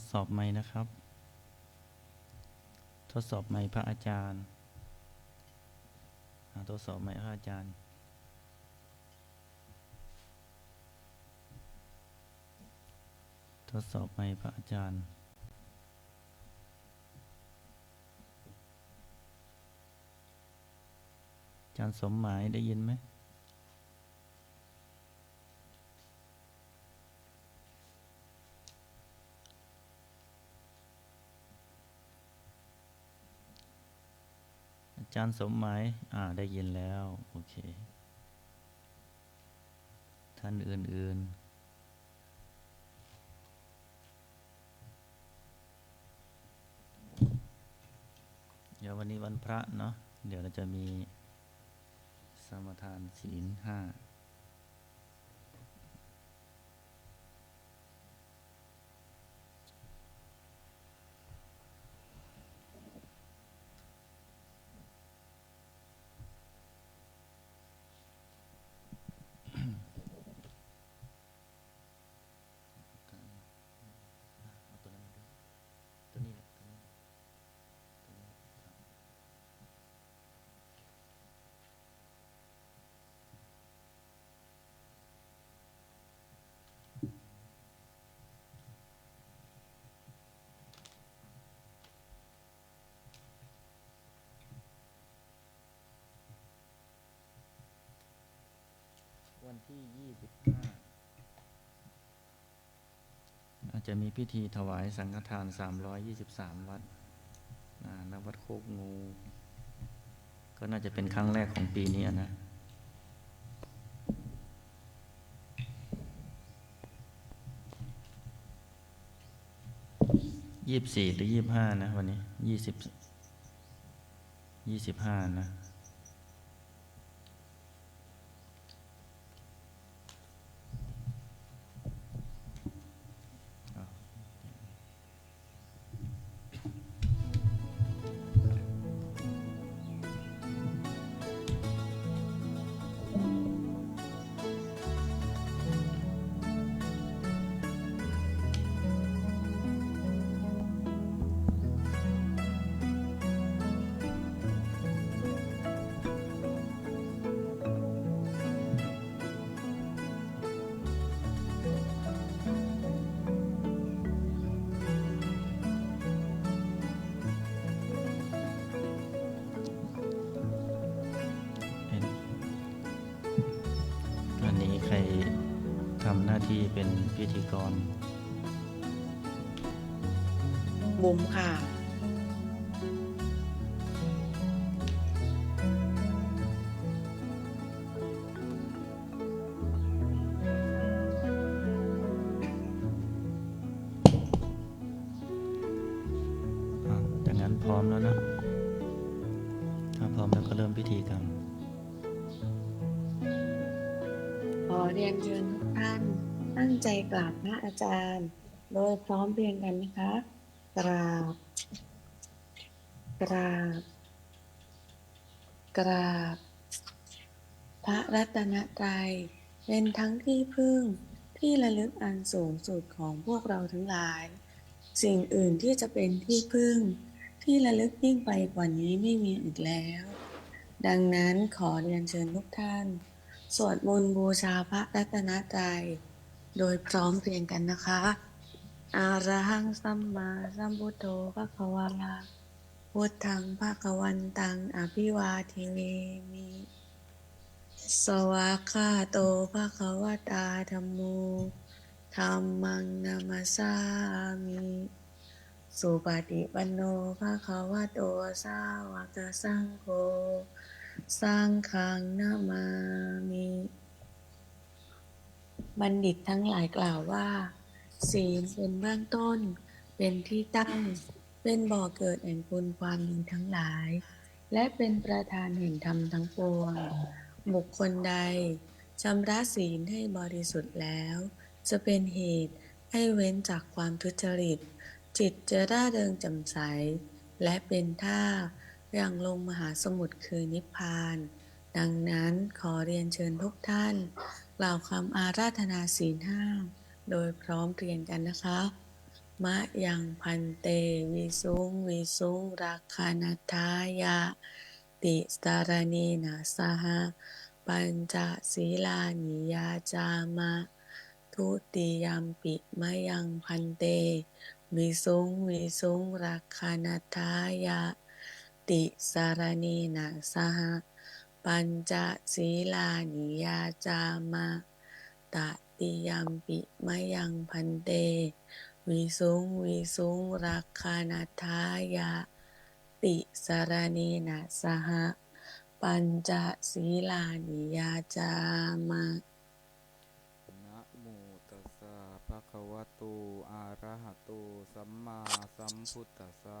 ดสอบไหมค์นะครับ ทดสอบไหมค์พระอาจารย์ทดสอบไหมค์พระอาจารย์ทดสอบไหมค์พระอาจารย์อาจารย์สมหมายได้ยินไหม จารย์สมหมายอ่าได้ยินแล้ว โอเค ท่านอื่น ๆเดี๋ยววันนี้วันพระเนาะ เดี๋ยวเราจะมีสมทานศีลห้าเอาตัวนั้นมาด้วยตัวนี้แหละตัวนี้ตัวนี้ครับ วัน ที่ยี่สิบห้าอาจจะมีพิธีถวายสังฆทานสามร้อยยี่สิบสามวัดอ่าณวัดโคกงู ก็น่าจะเป็นครั้งแรกของปีนี้นะยี่สิบสี่หรือยี่บห้านะ วันนี้ยี่สิบยี่สิบห้านะ มีใครทำหน้าที่เป็นพิธีกรบุ๋มค่ะ ราบพระอาจารย์ โดยพร้อมเพรียงกันนะคะกราบกราบกราบ พระรัตนตรัยเป็นทั้งที่พึ่งที่ระลึกอันสูงสุดของพวกเราทั้งหลาย สิ่งอื่นที่จะเป็นที่พึ่ง ที่ระลึกยิ่งไปกว่านี้ไม่มีอีกแล้ว ดังนั้นขอเรียนเชิญทุกท่าน สวดมนต์บูชาพระรัตนตรัย โดยพร้อมเพรียงกันนะคะอาระหังสัมมาสัมพุทโธภะคะวาพุทธังภะคะวันตังอภิวาเทมิสวากขาโตภะคะวตาธัมโมธัมมังนามาสามิสุปฏิปันโนภะคะวะโตสาวกสังโฆสังฆังนามามิ บัณฑิตทั้งหลายกล่าวว่า ศีลเป็นเบื้องต้น เป็นที่ตั้ง เป็นบ่อเกิดแห่งบุญความดีทั้งหลาย และเป็นประธานแห่งธรรมทั้งปวง บุคคลใดชำระศีลให้บริสุทธิ์แล้ว จะเป็นเหตุให้เว้นจากความทุจริต จิตจะร่าเริงแจ่มใส และเป็นท่าอย่างลงมหาสมุทรคือนิพพาน ดังนั้นขอเรียนเชิญทุกท่าน กล่าวคำอาราธนาศีลห้าโดยพร้อมเพรียงกันนะคะ มะยังพันเตวิสุงวิสุงรักขณทายะ ติสารเนนะสหปัญจศีลานิยาจามะ ทุติยมปิมะยังพันเต วิสุงวิสุงรักขณทายะ ติสารเนนะสห ปัญจศีลานิยาจามะตติยมปิมะยังพันเต วิสุงวิสุงรักขณทายะติสารเนนะสหปัญจศีลานิยาจามะนะโมตัสสะภะคะวะโตอะระหะโตสัมมาสัมพุทธัสสะ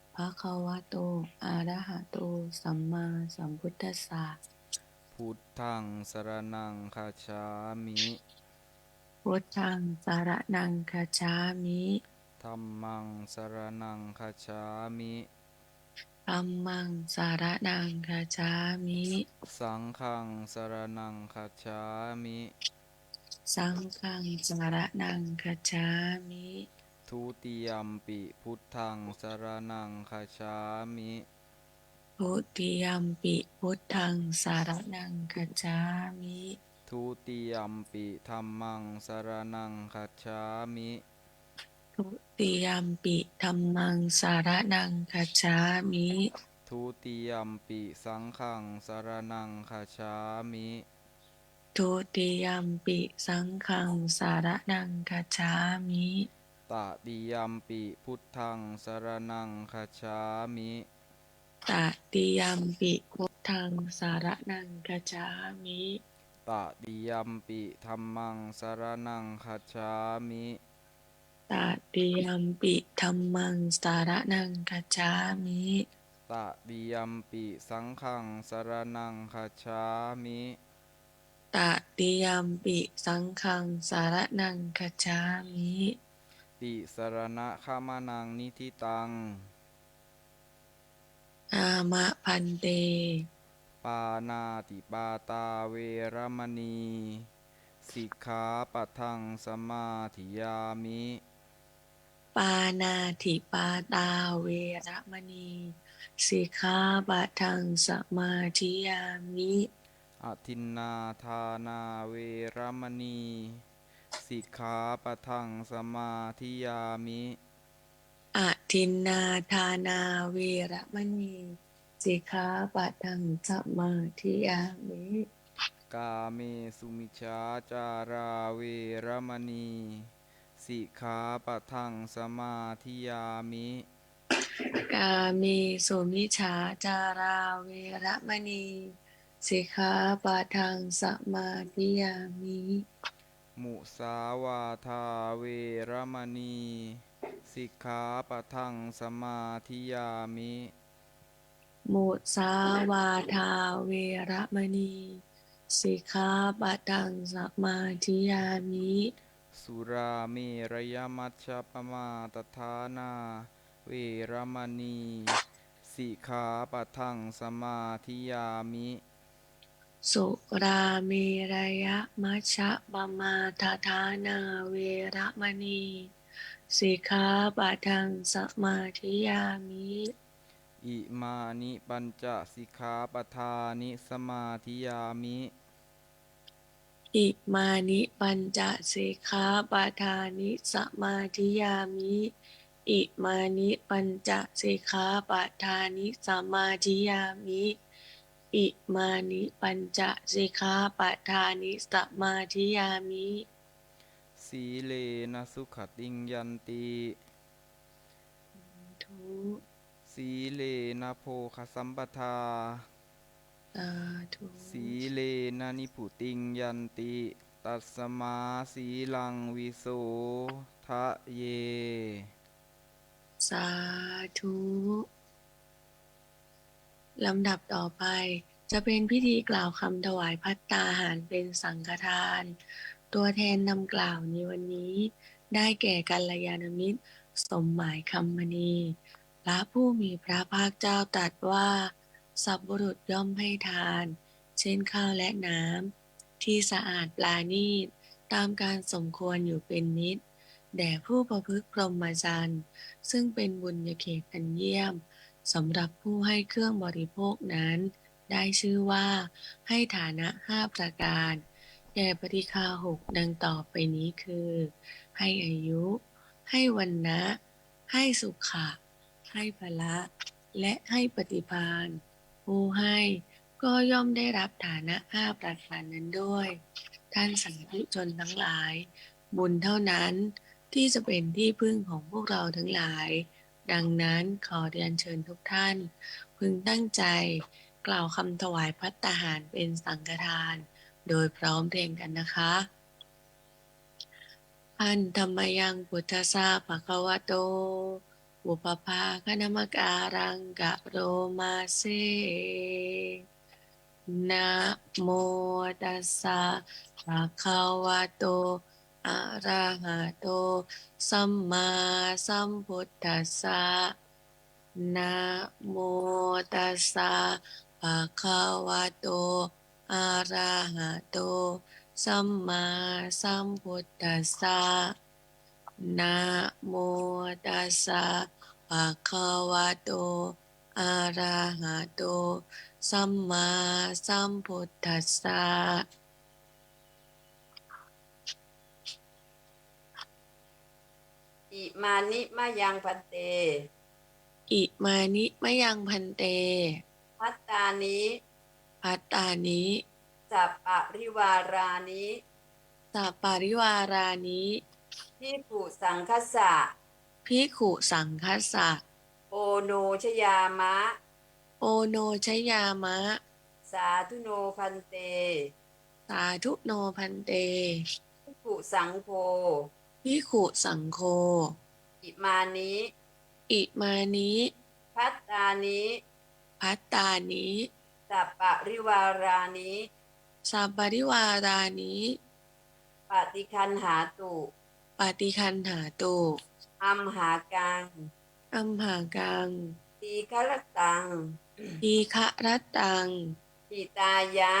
ภะคะวะโต อะระหะโต สัมมาสัมพุทธัสสะ พุทธังสรณังคาชามิ พุทธังสารนังคาชามิธัมมังสรณังคาชามิธัมมังสารนังคาชามิ สังฆังสรณังคาชามิ สังฆังสารนังคาชามิ ทุติยมปิพุทธังสรณังคาชามิทุติยมปิพุทธังสารนังคาชามิทุติยมปิธัมมังสรณังคาชามิทุติยมปิธัมมังสารนังคาชามิทุติยมปิสังฆังสรณังคาชามิทุติยมปิสังฆังสารนังคาชามิ ตติยมปิพุทธังสรณังคาชามิตติยมปิพุทธังสารนังคาชามิตติยมปิธัมมังสรณังคาชามิตติยมปิธัมมังสารนังคาชามิตติยมปิสังฆังสรณังคาชามิตติยมปิสังฆังสารนังคาชามิ ติสรณะขามานังนิทิตังอามะพันเต ปานาติปาตาเวรมณี สิกขาปัทังสมาธิยามิ ปานาธิปาตาเวระมณีสิกขาปะทังสมาธิยามิ อทินนาทานาเวรมณี สิกขาปัทังสมาธิยามิอะทินนาทานาเวระมณีสิกขาปะทังสมาธิยามิ กาเมสุมิชาจาราเวรมณีสิกขาปัทังสมาธิยามิ กามีสุมิชาจาราเวระมณีสิกขาปะทังสมาธิยามิ มุสาวาทาเวรมณี สิกขาปัทังสมาธิยามิ มุสาวาทาเวระมณี สิกขาปะทังสมาธิยามิ สุราเมรยมัชฌปมาตฐานา เวรมณี สิกขาปัทังสมาธิยามิ สุราเมรยะมัชฌะปมาทฐานาเวระมณีสิกขาปะทังสมาธิยามิอิมานิปัญจสิกขาปทานิสมาธิยามิ อิมานิปัญจสิกขาปะทานิสมาธิยามิ อิมานิปัญจสิกขาปะทานิสมาธิยามิ อิมานิปัญจสิกขาปะทานิสมาธิยามิ สีเลนะสุขติงยันติทุสีเลนะโภคสัมปทา สาธุสีเลนะนิพุติงยันติ ตัสมาสีลังวิโสทะเย สาธุ ลำดับต่อไป จะเป็นพิธีกล่าวคำถวายพัตตาหารเป็นสังฆทาน ตัวแทนนำกล่าวในวันนี้ ได้แก่กัลยาณมิตร สมหมายคำมณีพระผู้มีพระภาคเจ้าตรัสว่า สัพบุรุษย่อมให้ทาน เช่นข้าวและน้ำที่สะอาดปลาณีตตามการสมควรอยู่เป็นนิดแด่ผู้ประพฤติพรหมจรรย์ ซึ่งเป็นบุญญาเขตอันเยี่ยม สำหรับผู้ให้เครื่องบริโภคนั้น ได้ชื่อว่า ให้ฐานะห้าประการ แก่ปฏิคาหกดังต่อไปนี้คือ ให้อายุ ให้วันนะให้สุขะ ให้พละ และให้ปฏิพานผู้ให้ก็ย่อมได้รับฐานะห้าประการนั้นด้วย ท่านสังฆชนทั้งหลาย บุญเท่านั้นที่จะเป็นที่พึ่งของพวกเราทั้งหลาย ดังนั้นขอเรียนเชิญทุกท่าน พึงตั้งใจกล่าวคำถวายพัตตาหารเป็นสังฆทาน โดยพร้อมเพรียงกันนะคะอันธรรมยังพุทธสสาภะคะวะโตอุปภาคณมการังกะโรมาเซนะโมตัสสะภะคะวะโต อะระหะโต สัมมาสัมพุทธัสสะนะโมตัสสะภะคะวะโตอะระหะโต สัมมาสัมพุทธัสสะนะโมตัสสะภะคะวะโตอะระหะโต สัมมาสัมพุทธัสสะ อิมานิมายังพันเต อิมานิมะยังพันเต พัตตานิพัตตานิสัปปะริวารานิสัปปาริวารานิที่ผูสังคสะพิกขุสังคัสสะ โอโนชยามะ โอโนชยามะ สาธุโนพันเต สาธุโนพันเตที่ผูสังโฆ พิกขุสังโฆ อิมานิอิมานิพัตตานิพัตตานิสัปปะริวารานิสัปปาริวารานิปฏิคันหาตุปฏิคันหาตุอัมหากังอัมหากังตีฆรตังทีฆะรัตตังปิตายะ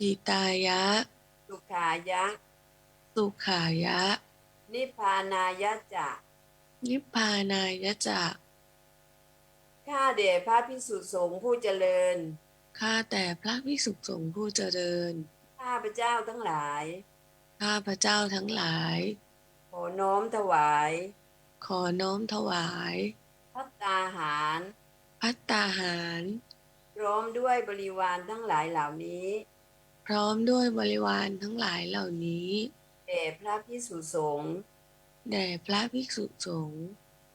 อิตายะ สุขายะ สุขายะ นิพพานายะจะนิพพานายะจะข้าเดชพระพิสุสงฆ์ผู้เจริญ ข้าแต่พระภิกษุสงฆ์ผู้เจริญ ข้าพระเจ้าทั้งหลาย ข้าพระเจ้าทั้งหลาย ขอน้อมถวาย ขอน้อมถวาย พัตตาหาร พัตตาหาร พร้อมด้วยบริวารทั้งหลายเหล่านี้ พร้อมด้วยบริวารทั้งหลายเหล่านี้ แด่พระพิสุสงฆ์แด่พระภิกษุสงฆ์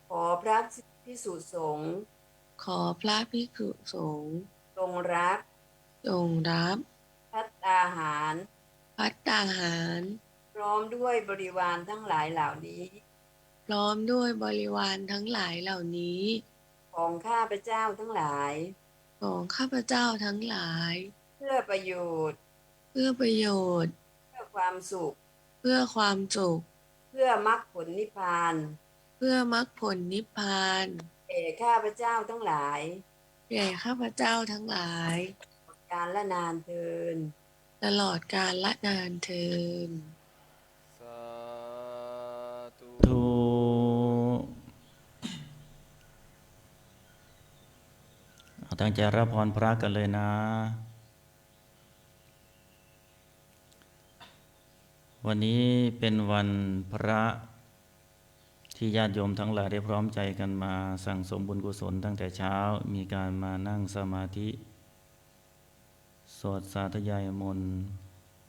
ขอพระพิสุสงฆ์ขอพระภิกษุสงฆ์ทรงรับจงรับพัตตาหาร พัตตาหาร พร้อมด้วยบริวารทั้งหลายเหล่านี้ พร้อมด้วยบริวารทั้งหลายเหล่านี้ ของข้าพระเจ้าทั้งหลาย ของข้าพเจ้าทั้งหลาย เพื่อประโยชน์ เพื่อประโยชน์ เพื่อความสุขเพื่อความสุข เพื่อมรรคผลนิพพาน เพื่อมรรคผลนิพพานแก่ข้าพระเจ้าทั้งหลายแก่ข้าพเจ้าทั้งหลาย การละนานเทิน ตลอดกาลละนานเทิน สาธุทุเอาตั้งใจรับพรพระกันเลยนะ วันนี้เป็นวันพระที่ญาติโยมทั้งหลายได้พร้อมใจกันมาสั่งสมบุญกุศลตั้งแต่เช้ามีการมานั่งสมาธิสวดสาธยายมนต์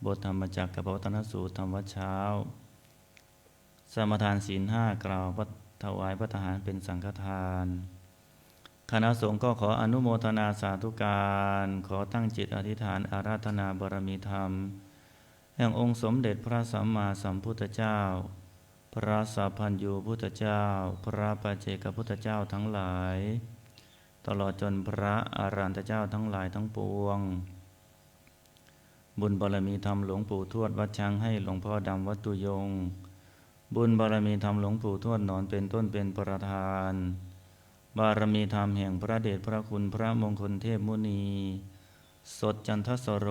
บทธรรมจักรกับพระวัตนสูตรธรรมวัดเช้า สมทานศีลห้ากล่าวพระถวายพระทหารเป็นสังฆทาน คณะสงฆ์ก็ขออนุโมทนาสาธุการ ขอตั้งจิตอธิษฐานอาราธนาบารมีธรรม แห่งองค์สมเด็จพระสัมมาสัมพุทธเจ้า พระสัพพัญญูพุทธเจ้า พระปัจเจกพุทธเจ้าทั้งหลาย ตลอดจนพระอารันตเจ้าทั้งหลายทั้งปวง บุญบารมีธรรมหลวงปู่ทวดวัดช้างให้หลวงพ่อดำวัดตุยง บุญบารมีธรรมหลวงปู่ทวดหนอนเป็นต้นเป็นประธาน บารมีธรรมแห่งพระเดชพระคุณพระมงคลเทพมุนี สดจันทสโร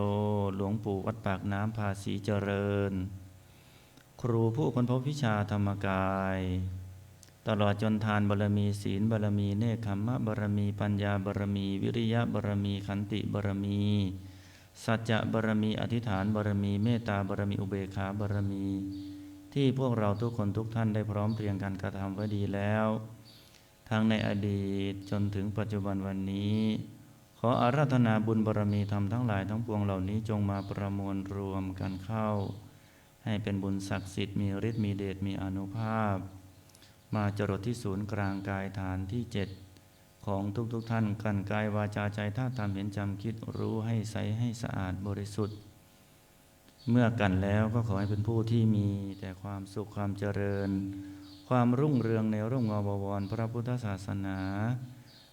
หลวงปู่วัดปากน้ำภาษีเจริญ ครูผู้ค้นพบวิชาธรรมกาย ตลอดจนทานบารมีศีลบารมีเนคขมมะบารมีปัญญาบารมี วิริยะบารมีขันติบารมี สัจจะบารมีอธิษฐานบารมีเมตตาบารมีอุเบกขาบารมี ที่พวกเราทุกคนทุกท่านได้พร้อมเพรียงกันกระทำไว้ดีแล้ว ทั้งในอดีตจนถึงปัจจุบันวันนี้ ออาราธนาบุญบารมีธรรมทั้งหลายทั้งปวงเหล่านี้จงมาประมวลรวมกันเข้า ให้เป็นบุญศักดิ์สิทธิ์มีฤทธิ์มีเดชมีอนุภาพ มาจรดที่ศูนย์กลางกายฐานที่เจ็ดของทุกๆทท่านกันกายวาจาใจท่าทำเห็นจำคิดรู้ให้ใสให้สะอาดบริสุทธิ์ เมื่อกันแล้วก็ขอให้เป็นผู้ที่มีแต่ความสุขความเจริญ ความรุ่งเรืองในร่มเงาบวรพระพุทธศาสนา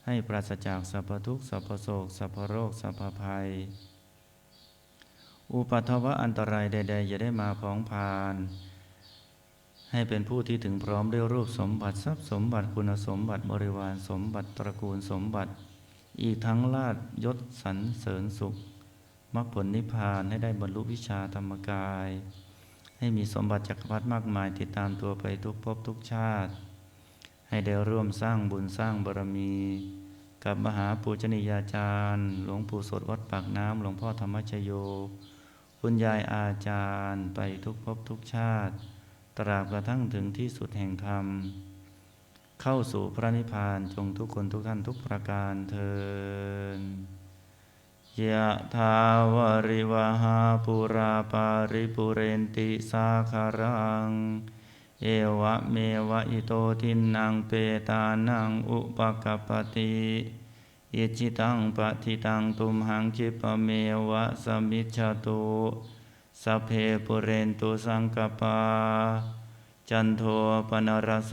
ให้ปราศจากสัพพทุกข์สัพพโศกสัพพโรคสัพพภัย อุปัทวะอันตรายใดๆอย่าได้มาพ้องพาน ให้เป็นผู้ที่ถึงพร้อมด้วยรูปสมบัติทรัพย์สมบัติคุณสมบัติบริวารสมบัติตระกูลสมบัติ อีกทั้งลาดยศสรรเสริญสุขมรรคผลนิพพานให้ได้บรรลุวิชาธรรมกาย ให้มีสมบัติจักรพรรดิมากมายติดตามตัวไปทุกภพทุกชาติ ให้ได้ร่วมสร้างบุญสร้างบารมี กับมหาปูชนียาจารย์ หลวงปู่สดวัดปากน้ำหลวงพ่อธรรมชโย คุณยายอาจารย์ไปทุกภพทุกชาติ ตราบกระทั่งถึงที่สุดแห่งธรรม เข้าสู่พระนิพพานจงทุกคนทุกท่านทุกประการเทินยะทาวริวหาปุราปาริปุเรนติสาคารัง เอวะเมวะอิโตทินังเปตานังอุปกปติอิจิตังปฏิตังตุมหังคิปะเมวะสมิจฉตุสัพเพปุเรนตุสังกปา จันโทปนรโส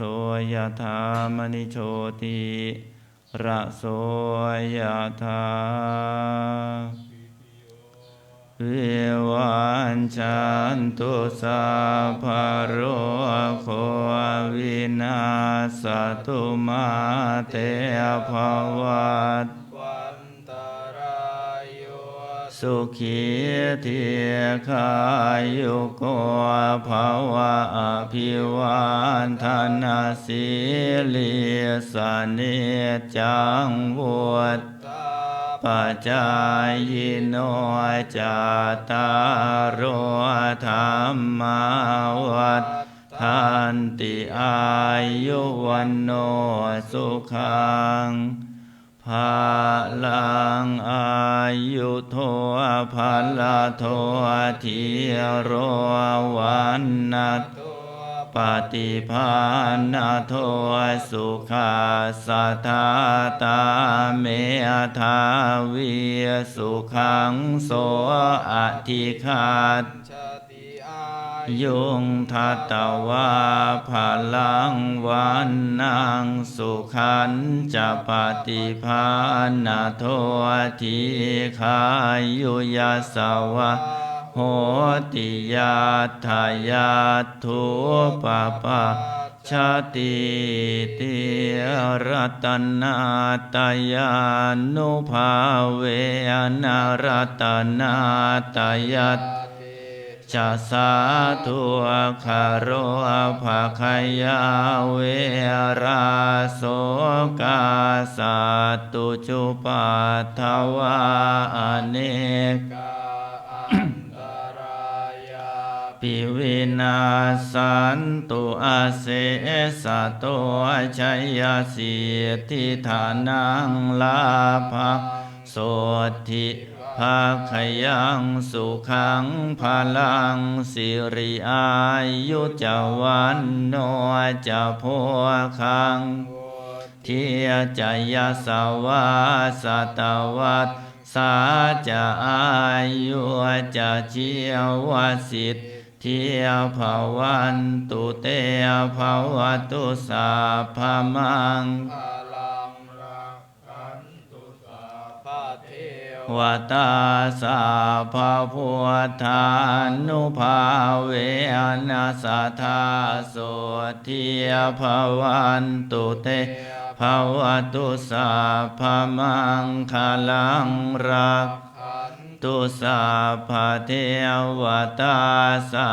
ยธามณิโชติระโสยธา วิวันชันตุสาภโรโควินาสตุมาเตภวัตวันตรายโยสุขีเทียขายุโกภาวะอภิวันธนาสิลิสเนจังวุ ปจายโนจาตารโธรรมวัฏทันติอายุวันโนสุขังภาลังอายุโทภาลโททีโรวันนัตตัว ปฏิภาณโทสุขาสัทธาตาเมธาวิสุขังโสอธิคาตยุงทัตวาภาลังวันนางสุขันจะปฏิภาณโททีขายุยสวะ โหติยาทายาทุปปะชาติติรัตนาตายานุภาเวนารัตนาตายาติจะสาธุคารโรภาคยาเวราโสกาสัตตุจุปัทวาอเนกกา ปิวินาสันตุอาเสสะโตชัยยสีทิฐานังลาภะโสทิภาคยังสุขังพลังสิริอายุจวันโนจะโพคังเทียจยสาวาสตวัตสาจะอายุจะเจียวสิทธิ ภาวันตุเตภาวตุสาพมังวตาสาภาพุทธานุภาเวนัสสัทธาโสทิยภาวันตุเตภาวตุสาภามังคลังรัก ตุสาภาเทวตาสา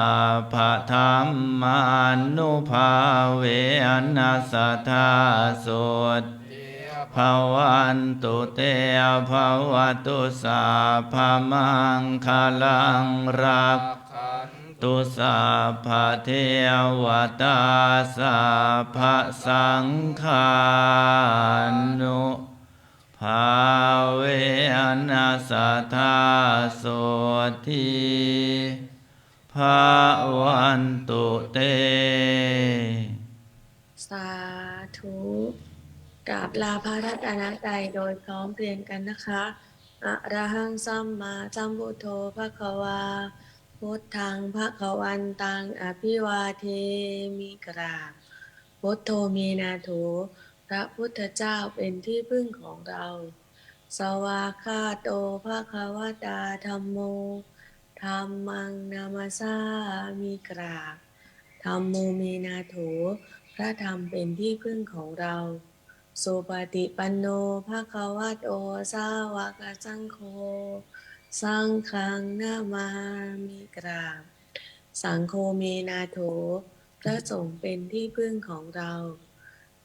ภาธรรมานุภาเวนัสสัทธาโสทภาวันตุเตภาวตุสาภามังคลังรักตุสาภาเทวตาสาภาสังฆานุ ภาเวนัสธาโสทิภาวันตุเต สาธุกราบลาพระรัตนตรัยโดยพร้อมเพรียงกันนะคะอะระหังสัมมาสัมพุทโธภะควาพุทธังภะควันตังอภิวาเทมิกราบพุทโธมีนาโถ พระพุทธเจ้าเป็นที่พึ่งของเรา สวาคาโตภะคะวตาธรรมโมธรรมังนามาสามีกราบธรรมโมเมนาโถพระธรรมเป็นที่พึ่งของเราสุปฏิปันโนภะคะวะโตสาวกสังโฆสังฆังนามามิกราบ สังโฆเมนาโถพระสงฆ์เป็นที่พึ่งของเรา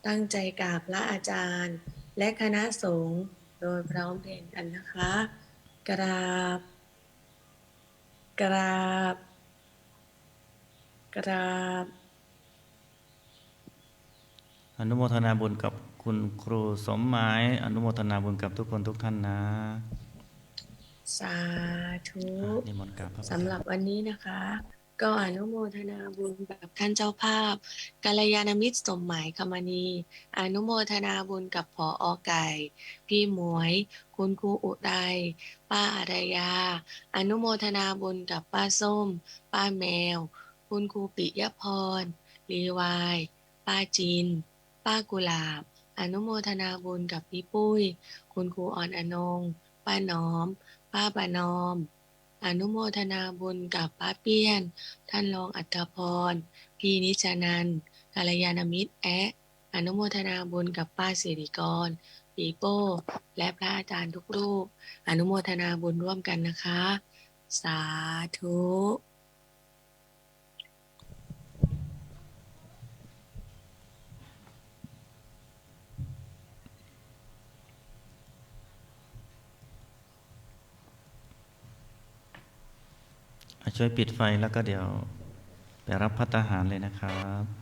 ตั้งใจกราบพระอาจารย์ และคณะสงฆ์โดยพร้อมเพรียงกันนะคะ กราบ กราบ กราบ อนุโมทนาบุญกับคุณครูสมหมาย อนุโมทนาบุญกับทุกคนทุกท่านนะสาธุอะนิมนต์กราบพระประธานสำหรับวันนี้นะคะ ก็อนุโมทนาบุญกับท่านเจ้าภาพกัลยาณมิตรสมหมายคมณีอนุโมทนาบุญกับผออไก่ พี่หมวย คุณครูอุไรป้าอารยา อนุโมทนาบุญกับป้าส้ม ป้าแมว คุณครูปิยพรลีวาย ป้าจิน ป้ากุหลาบ อนุโมทนาบุญกับพี่ปุ้ย คุณครูอ่อนอนง ป้าน้อม ป้าปานอม อนุโมทนาบุญกับป้าเปี้ยน ท่านรองอัตพร พี่นิจานันกาลยานมิตรแอะอนุโมทนาบุญกับป้าสิริกรปีโป้ และพระอาจารย์ทุกรูป อนุโมทนาบุญร่วมกันนะคะ สาธุ ช่วยปิดไฟแล้วก็เดี๋ยว ไปรับพัตตาหารเลยนะครับ